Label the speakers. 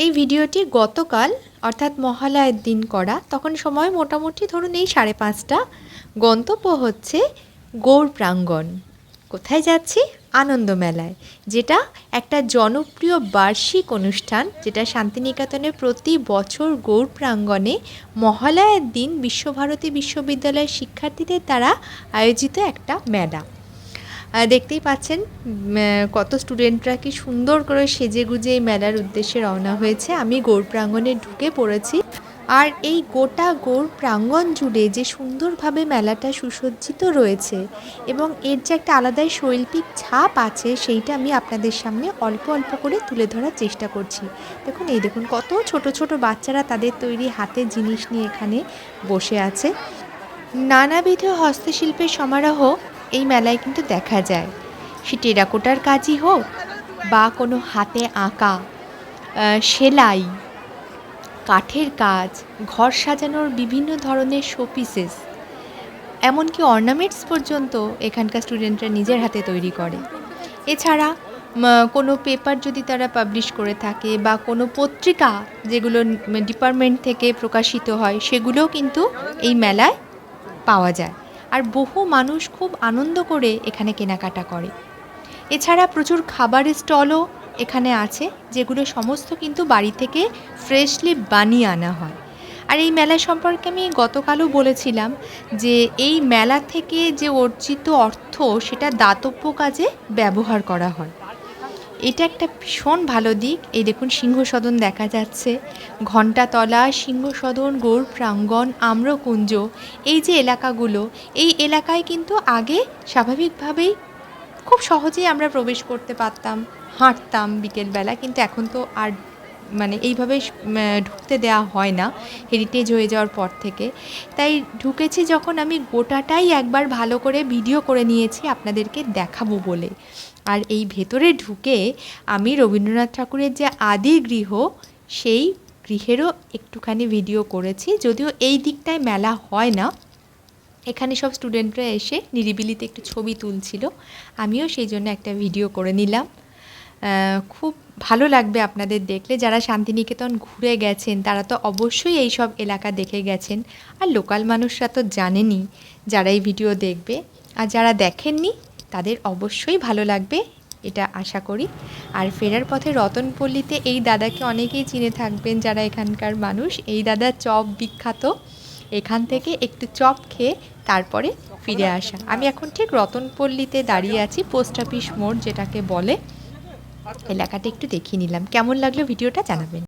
Speaker 1: এই ভিডিওটি গতকাল, অর্থাৎ মহালয়ের দিন করা, তখন সময় মোটামুটি ধরুন এই সাড়ে পাঁচটা, গন্তব্য হচ্ছে গৌর প্রাঙ্গণ। কোথায় যাচ্ছি? আনন্দ মেলায়, যেটা একটা জনপ্রিয় বার্ষিক অনুষ্ঠান, যেটা শান্তিনিকেতনে প্রতি বছর গৌর প্রাঙ্গণে মহালয়ের দিন বিশ্বভারতী বিশ্ববিদ্যালয়ের শিক্ষার্থীদের দ্বারা আয়োজিত একটা মেলা। দেখতেই পাচ্ছেন কত স্টুডেন্টরা কি সুন্দর করে সেজে গুজে এই মেলার উদ্দেশ্যে রওনা হয়েছে। আমি গৌর প্রাঙ্গণে ঢুকে পড়েছি। আর এই গোটা গৌর প্রাঙ্গণ জুড়ে যে সুন্দরভাবে মেলাটা সুসজ্জিত রয়েছে এবং এর যে একটা আলাদাই শৈল্পিক ছাপ আছে, সেইটা আমি আপনাদের সামনে অল্প অল্প করে তুলে ধরার চেষ্টা করছি। দেখুন, এই দেখুন, কত ছোট ছোট বাচ্চারা তাদের তৈরি হাতের জিনিস নিয়ে এখানে বসে আছে। নানাবিধ হস্তশিল্পের সমারোহ এই মেলায় কিন্তু দেখা যায়। সে টেরাকোটার কাজই হোক বা কোনো হাতে আঁকা সেলাই, কাঠের কাজ, ঘর সাজানোর বিভিন্ন ধরনের শোপিসেস, এমনকি অর্নামেন্টস পর্যন্ত এখানকার স্টুডেন্টরা নিজের হাতে তৈরি করে। এছাড়া কোনো পেপার যদি তারা পাবলিশ করে থাকে বা কোনো পত্রিকা যেগুলো ডিপার্টমেন্ট থেকে প্রকাশিত হয়, সেগুলোও কিন্তু এই মেলায় পাওয়া যায়। আর বহু মানুষ খুব আনন্দ করে এখানে কেনাকাটা করে। এছাড়া প্রচুর খাবারের স্টলও এখানে আছে, যেগুলো সমস্ত কিন্তু বাড়ি থেকে ফ্রেশলি বানিয়ে আনা হয়। আর এই মেলা সম্পর্কে আমি গতকালও বলেছিলাম যে এই মেলা থেকে যে অর্জিত অর্থ, সেটা দাতব্য কাজে ব্যবহার করা হয়। এটা একটা ভীষণ ভালো দিক। এই দেখুন, সিংহ সদন দেখা যাচ্ছে। ঘণ্টাতলা সিংহসদন গৌর প্রাঙ্গণ, আম্রকুঞ্জ, এই যে এলাকাগুলো, এই এলাকায় কিন্তু আগে স্বাভাবিকভাবেই খুব সহজেই আমরা প্রবেশ করতে পারতাম, হাঁটতাম বিকেলবেলা, কিন্তু এখন তো আর মানে এইভাবে ঢুকতে দেওয়া হয় না হেরিটেজ হয়ে যাওয়ার পর থেকে। তাই ঢুকেছি যখন আমি গোটাটাই একবার ভালো করে ভিডিও করে নিয়েছি আপনাদেরকে দেখাবো বলে। আর এই ভেতরে ঢুকে আমি রবীন্দ্রনাথ ঠাকুরের যে আদি গৃহ, সেই গৃহেরও একটুখানি ভিডিও করেছি। যদিও এই দিকটায় মেলা হয় না, এখানে সব স্টুডেন্টরা এসে নিরিবিলিতে একটু ছবি তুলছিল। আমিও সেই জন্য একটা ভিডিও করে নিলাম। খুব ভালো লাগবে আপনাদের দেখলে। যারা শান্তিনিকেতন ঘুরে গেছেন, তারা তো অবশ্যই এই সব এলাকা দেখে গেছেন। আর লোকাল মানুষরা তো জানেনই যারা এই ভিডিও দেখবে। আর যারা দেখেননি, তাদের অবশ্যই ভালো লাগবে, এটা আশা করি। আর ফেরার পথে রতনপল্লীতে এই দাদাকে অনেকেই চিনে থাকবেন যারা এখানকার মানুষ। এই দাদা চপ বিখ্যাত। এখান থেকে একটু চপ খেয়ে তারপরে ফিরে আসা। আমি এখন ঠিক রতনপল্লীতে দাঁড়িয়ে আছি, পোস্ট অফিস মোড় যেটাকে বলে। এলাকাটা একটু দেখিয়ে নিলাম। কেমন লাগল ভিডিওটা জানাবেন।